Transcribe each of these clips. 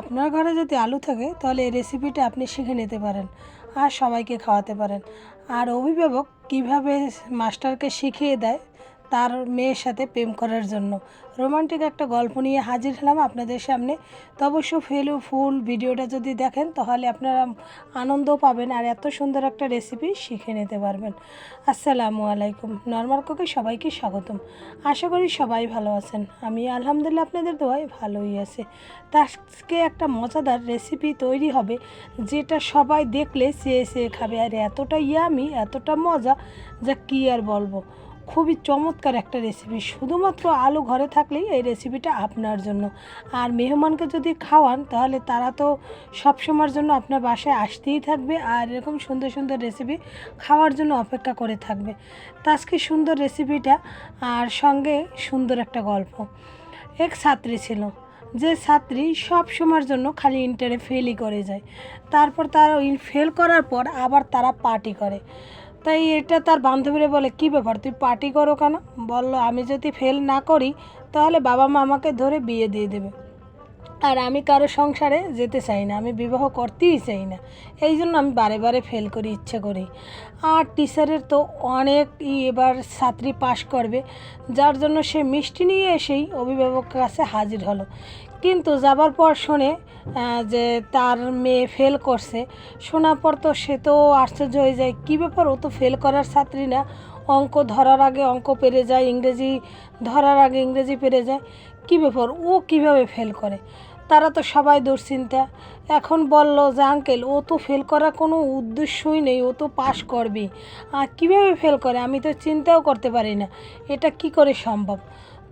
আপনার ঘরে যদি আলু থাকে, তাহলে এই রেসিপিটা আপনি শিখে নিতে পারেন আর সবাইকে খাওয়াতে পারেন। আর অভিভাবক কীভাবে মাস্টারকে শিখিয়ে দেয় তার মেয়ের সাথে প্রেম করার জন্য। রোমান্টিক একটা গল্প নিয়ে হাজির হলাম আপনাদের সামনে। তো অবশ্য ফেলু, ফুল ভিডিওটা যদি দেখেন, তাহলে আপনারা আনন্দ পাবেন আর এত সুন্দর একটা রেসিপি শিখে নিতে পারবেন। আসসালামু আলাইকুম। নর্মাল কুকে সবাইকে স্বাগতম। আশা করি সবাই ভালো আছেন। আমি আলহামদুলিল্লাহ আপনাদের দোয়ায় ভালোই আছে। তা আজকে একটা মজাদার রেসিপি তৈরি হবে, যেটা সবাই দেখলে চেয়ে চেয়ে খাবে। আর এতটা ইয়ামি এতটা মজা, যা কী আর বলব? খুবই চমৎকার একটা রেসিপি শুধুমাত্র আলু ঘরে থাকলেই এই রেসিপিটা আপনার জন্য। আর মেহমানকে যদি খাওয়ান, তাহলে তারা তো সবসময়ের জন্য আপনার বাসায় আসতেই থাকবে আর এরকম সুন্দর সুন্দর রেসিপি খাওয়ার জন্য অপেক্ষা করে থাকবে। তো আজকে সুন্দর রেসিপিটা আর সঙ্গে সুন্দর একটা গল্প। এক ছাত্রী ছিল, যে ছাত্রী সব সময়ের জন্য খালি ইন্টারে ফেলই করে যায়। তারপর তার ফেল করার পর আবার তারা পার্টি করে। তাই এটা তার বান্ধবীরা বলে, কি ব্যাপার? তুই পার্টি করো কেন? বলল, আমি যদি ফেল না করি, তাহলে বাবা মা আমাকে ধরে বিয়ে দিয়ে দেবে। আর আমি কারও সংসারে যেতে চাই না, আমি বিবাহ করতেই চাই না। এই জন্য আমি বারে বারে ফেল করি, ইচ্ছে করি আর টিচারের তো অনেক এবার ছাত্রী পাশ করবে। যার জন্য সে মিষ্টি নিয়ে এসেই অভিভাবকের কাছে হাজির হলো। কিন্তু যাবার পর শোনে যে তার মেয়ে ফেল করছে, শোনার পর তো সে তো আশ্চর্য হয়ে যায়, কী ব্যাপার? ও তো ফেল করার ছাত্রী না। অঙ্ক ধরার আগে অঙ্ক পেরে যায়, ইংরেজি ধরার আগে ইংরেজি পেরে যায়। কী ব্যাপার? ও কীভাবে ফেল করে? তারা তো সবাই দুশ্চিন্তা। এখন বলল যে, আঙ্কেল, ও তো ফেল করার কোনো উদ্দেশ্যই নেই, ও তো পাশ করবে আর কীভাবে ফেল করে? আমি তো চিন্তাও করতে পারি না। এটা কি করে সম্ভব?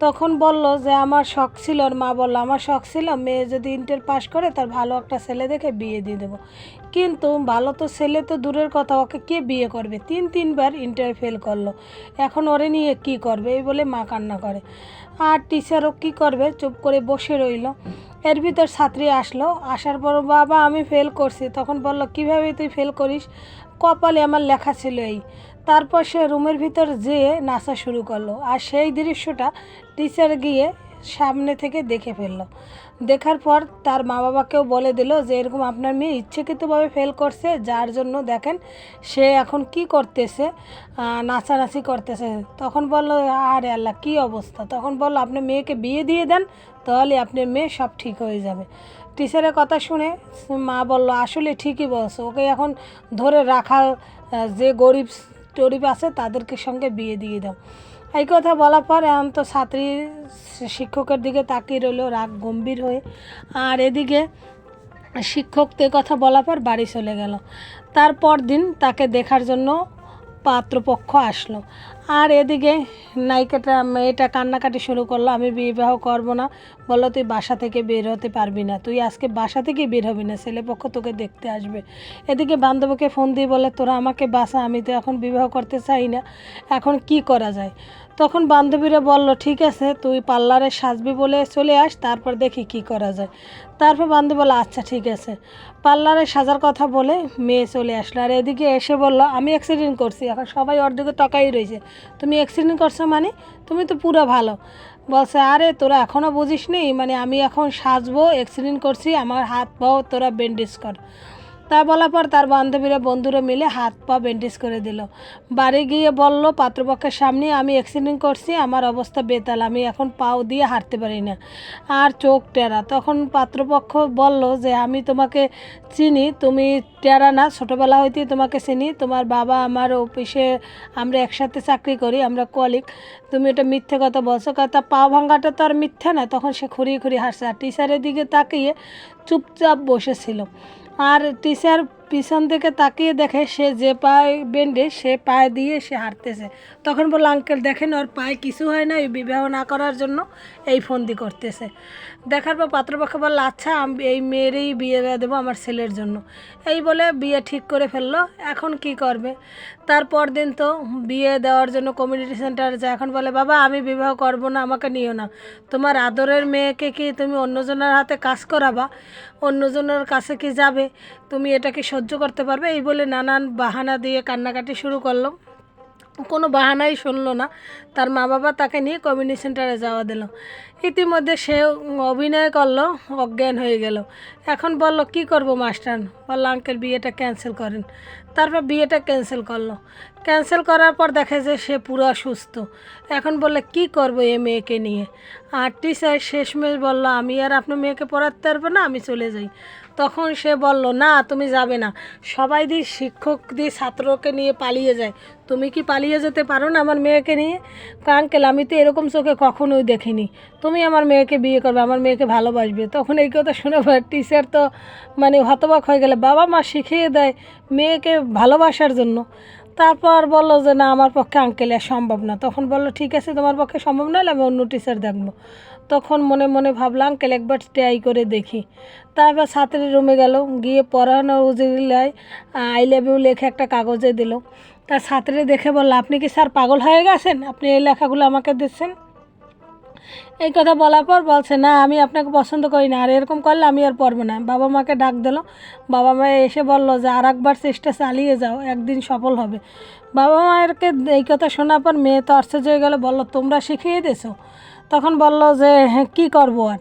তখন বলল যে, আমার শখ ছিল। ওর মা বলল, আমার শখ ছিল, মেয়ে যদি ইন্টার পাস করে, তার ভালো একটা ছেলে দেখে বিয়ে দিয়ে দেবো। কিন্তু ভালো তো ছেলে তো দূরের কথা, ওকে কে বিয়ে করবে? তিন, তিনবার ইন্টার ফেল করল। এখন ওরে নিয়ে কি করবে? এই বলে মা কান্না করে। আর টিচারও কি করবে? চুপ করে বসে রইল। এর ভিতর ছাত্রী আসলো, আসার পর বাবা আমি ফেল করছি। তখন বলল, কীভাবে তুই ফেল করিস? কপালে আমার লেখা ছিল এই। তারপর সে রুমের ভিতর যেয়ে নাচা শুরু করল। আর সেই দৃশ্যটা টিচার গিয়ে সামনে থেকে দেখে ফেলল। দেখার পর তার মা বাবাকেও বলে দিল যে, এরকম আপনার মেয়ে ইচ্ছাকৃতভাবে ফেল করছে, যার জন্য দেখেন সে এখন কি করতেছে নাচানাচি করতেছে। তখন বলল, আরে আল্লাহ, কি অবস্থা? তখন বলল আপনি মেয়েকে বিয়ে দিয়ে দেন, তাহলে আপনার মেয়ে সব ঠিক হয়ে যাবে। টিচারের কথা শুনে মা বলল, আসলে ঠিকই বলছো, ওকে এখন ধরে রাখা যে গরিব টরিব আছে তাদেরকে সঙ্গে বিয়ে দিয়ে দাও। এই কথা বলার পর এখন তো ছাত্রী শিক্ষকের দিকে তাকিয়ে রইল, রাগ গম্ভীর হয়ে। আর এদিকে শিক্ষকদের কথা বলার পর বাড়ি চলে গেল। তারপর দিন তাকে দেখার জন্য পাত্রপক্ষ আসলো। আর এদিকে নায়িকাটা, মেয়েটা কান্নাকাটি শুরু করল, আমি বিবাহ করব না। বলল, তুই বাসা থেকে বের হতে পারবি না। তুই আজকে বাসা থেকে বের হবি না। ছেলেপক্ষ তোকে দেখতে আসবে। এদিকে বান্ধবীকে ফোন দিয়ে বলে, তোরা আমাকে বাসা, আমি তো এখন বিবাহ করতে চাই না। এখন কি করা যায়? তখন বান্ধবীরা বলল, ঠিক আছে, তুই পার্লারে সাজবি বলে চলে আস, তারপর দেখি কি করা যায়। তারপর বান্ধবী বলল আচ্ছা ঠিক আছে। পার্লারে সাজার কথা বলে মেয়ে চলে আসলো। আর এদিকে এসে বলল, আমি অ্যাক্সিডেন্ট করছি, এখন সবাই ওর দিকে তকাই রয়েছে। তুমি অ্যাক্সিডেন্ট করছ মানে? তুমি তো পুরো ভালো। বলছে, আরে, তোরা এখনও বুঝিস নি মানে আমি এখন সাজবো অ্যাক্সিডেন্ট করছি, আমার হাত পাও, তোরা ব্যান্ডেজ কর। তা বলার পর তার বান্ধবীরা বন্ধুরা মিলে হাত পা ব্যান্ডেজ করে দিল। বাড়ি গিয়ে বলল, পাত্রপক্ষের সামনে আমি অ্যাক্সিডেন্ট করছি, আমার অবস্থা বেতাল, আমি এখন পাও দিয়ে হাঁটতে পারি না। আর চোখ টেরা। তখন পাত্রপক্ষ বলল যে, আমি তোমাকে চিনি, তুমি টেরা না, ছোটোবেলা হইতে তোমাকে চিনি। তোমার বাবা, আমার অফিসে আমরা একসাথে চাকরি করি, আমরা কলিক তুমি এটা মিথ্যে কথা বলছো কথা পা ভাঙ্গাটা তো আর মিথ্যে না তখন সে খুঁড়িয়ে খুঁড়িয়ে হাসছে। আর টিচারের দিকে তাকিয়ে চুপচাপ বসেছিল। আর টিচার পিছন থেকে তাকিয়ে দেখে সে যে পায়ে বেন্ডে সে পায়ে দিয়ে সে হাঁটতেছে। তখন বলল আঙ্কেল, দেখেন, ওর পায়ে কিছু হয় না ওই বিবাহ না করার জন্য এই ফন্দি করতেছে। দেখার পর পাত্রপক্ষ বলল আচ্ছা আমি এই মেয়েরই বিয়ে দেবো আমার ছেলের জন্য। এই বলে বিয়ে ঠিক করে ফেলল। এখন কি করবে? তারপর দিন তো বিয়ে দেওয়ার জন্য কমিউনিটি সেন্টার যায়। এখন বলে, বাবা, আমি বিবাহ করব না, আমাকে নিও না। তোমার আদরের মেয়েকে কি তুমি অন্যজনের হাতে কাজ করাবা? অন্যজনের কাছে কি যাবে? তুমি এটা কি সহ্য করতে পারবে? এই বলে নানান বাহানা দিয়ে কান্নাকাটি শুরু করল। কোনো বাহানাই শুনলো না। তার মা বাবা তাকে নিয়ে কমিউনিটি সেন্টারে যাওয়া দিল। ইতিমধ্যে সে অভিনয় করল, অজ্ঞান হয়ে গেল। এখন বলল, কি করব, মাস্টার? বলল আঙ্কেল বিয়েটা ক্যান্সেল করেন। তারপর বিয়েটা ক্যান্সেল করল। ক্যান্সেল করার পর দেখে যে সে পুরো সুস্থ। এখন বললে, কি করব এ মেয়েকে নিয়ে? আর টিচার শেষমেশ বলল, আমি আর আপনার মেয়েকে পড়াতে পারব না, আমি চলে যাই। তখন সে বলল, না, তুমি যাবে না। সবাই দিয়ে শিক্ষক দিয়ে ছাত্রকে নিয়ে পালিয়ে যায়। তুমি কি পালিয়ে যেতে পারো না আমার মেয়েকে নিয়ে? আঙ্কেল, আমি তো এরকম চোখে কখনোই দেখিনি। তুমি আমার মেয়েকে বিয়ে করবে, আমার মেয়েকে ভালোবাসবে। তখন এই কথা শুনে টিচার তো মানে হতবাক হয়ে গেলে। বাবা মা শিখিয়ে দেয় মেয়েকে ভালোবাসার জন্য। তারপর বলল যে, না, আমার পক্ষে আঙ্কেল আর সম্ভব না। তখন বলল, ঠিক আছে, তোমার পক্ষে সম্ভব না আমি অন্য টিচার দেখব। তখন মনে মনে ভাবলাম আঙ্কেল, একবার ট্রাই করে দেখি। তারপর ছাত্রীর রুমে গেল, গিয়ে পড়ানো উজিলায় আই লাভ ইউ লেখে একটা কাগজে দিল। তার ছাত্রী দেখে বলল, আপনি কি স্যার পাগল হয়ে গেছেন? আপনি এই লেখাগুলো আমাকে দিচ্ছেন? এই কথা বলার পর বলছে, না, আমি আপনাকে পছন্দ করি না। আর এরকম করলে আমি আর পারব না। বাবা মাকে ডাক দিল। বাবা মা এসে বলল যে আর একবার চেষ্টা চালিয়ে যাও, একদিন সফল হবে। বাবা মায়েরকে এই কথা শোনার পর মেয়ে তো আশ্চর্য হয়ে গেলো, বলল, তোমরা শিখিয়ে দিয়েছ? তখন বলল যে হ্যাঁ কী করব আর?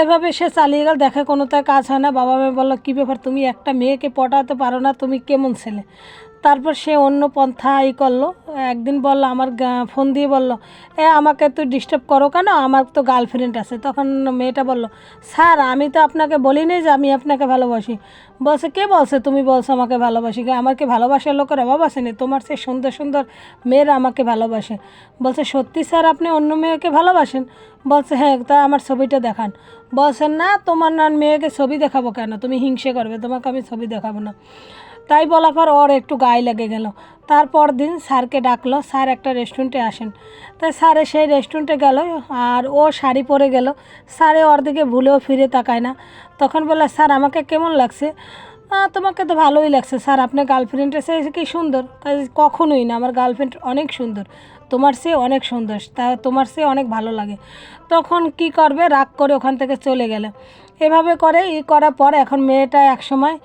এভাবে সে চালিয়ে গেল, দেখে কোনো কোনোটাই কাজ হয় না। বাবা মেয়ে বলল, কী ব্যাপার? তুমি একটা মেয়েকে পটাতে পারো না? তুমি কেমন ছেলে? তারপর সে অন্য পন্থা ই করল। একদিন বলল, আমার ফোন দিয়ে বলল, এ, আমাকে তুই ডিস্টার্ব করো কেন? আমার তো গার্লফ্রেন্ড আছে। তখন মেয়েটা বলল, স্যার, আমি তো আপনাকে বলিনি যে আমি আপনাকে ভালোবাসি। বলছে, কে বলছে? তুমি বলছো আমাকে ভালোবাসি। আমার কি ভালোবাসার লোকের অভাব আসেনি তোমার সে সুন্দর সুন্দর মেয়েরা আমাকে ভালোবাসে। বলছে, সত্যি স্যার, আপনি অন্য মেয়েকে ভালোবাসেন? বলছে হ্যাঁ তা আমার ছবিটা দেখান। বলছেন না, তোমার না, মেয়েকে ছবি দেখাবো কেন? তুমি হিংসে করবে, তোমাকে আমি ছবি দেখাবো না। তাই বলা পর ওর একটু গায়ে লেগে গেল। তারপর দিন স্যারকে ডাকলো স্যার একটা রেস্টুরেন্টে আসেন। তাই স্যারে সেই রেস্টুরেন্টে গেল আর ও শাড়ি পরে গেল। স্যারে ওর দিকে ভুলেও ফিরে তাকায় না। তখন বলে স্যার আমাকে কেমন লাগছে? "আহ, তোমাকে তো ভালোই লাগছে স্যার। আপনার গার্লফ্রেন্ডের সে কি সুন্দর? তাই কখনোই না আমার গার্লফ্রেন্ড অনেক সুন্দর। তোমার সে অনেক সুন্দর তা তোমার সে অনেক ভালো লাগে। তখন কি করবে? রাগ করে ওখান থেকে চলে গেলে। এভাবে করে ই করার পর এখন মেয়েটা একসময়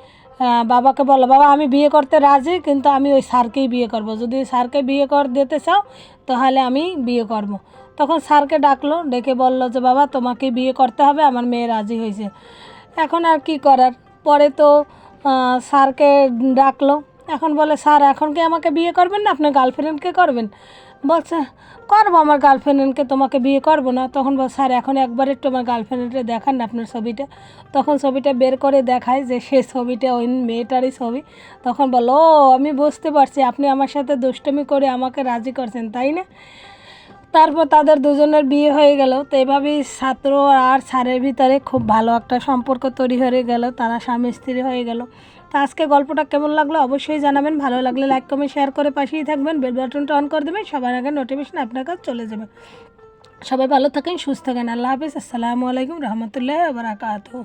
বাবাকে বলল বাবা, আমি বিয়ে করতে রাজি, কিন্তু আমি ওই স্যারকেই বিয়ে করব। যদি স্যারকে বিয়ে কর দিতে চাও, তাহলে আমি বিয়ে করব। তখন স্যারকে ডাকলো, ডেকে বলল যে, বাবা তোমাকে বিয়ে করতে হবে, আমার মেয়ে রাজি হয়েছে। এখন আর কি করার? পরে তো স্যারকে ডাকলো। এখন বলে, স্যার, এখন কি আমাকে বিয়ে করবেন না? আপনার গার্লফ্রেন্ডকে করবেন? বলছে, করব আমার গার্লফ্রেন্ডকে তোমাকে বিয়ে করব না। তখন বল স্যার, এখন একবার একটু আমার গার্লফ্রেন্ডকে দেখান না আপনার ছবিটা। তখন ছবিটা বের করে দেখায় যে সে ছবিটা ওই মেয়েটারই ছবি। তখন বলো ও, আমি বুঝতে পারছি, আপনি আমার সাথে দুষ্টমি করে আমাকে রাজি করছেন, তাই না? তারপর তাদের দুজনের বিয়ে হয়ে গেল। তো এভাবেই ছাত্র আর স্যারের ভিতরে খুব ভালো একটা সম্পর্ক তৈরি হয়ে গেল। তারা স্বামী স্ত্রী হয়ে গেল। তো আজকে গল্পটা কেমন লাগল অবশ্যই জানাবেন। ভালো লাগলে লাইক কমেন্ট শেয়ার করে পাশেই থাকবেন। বেল বাটনটা অন করে দেবেন। সবার আগে নোটিফিকেশন আপনার কাছে চলে যাবে। সবাই ভালো থাকেন, সুস্থ থাকেন। আল্লাহ হাফিজ। আসসালামু আলাইকুম রহমতুল্লাহ বারাকাতুহ।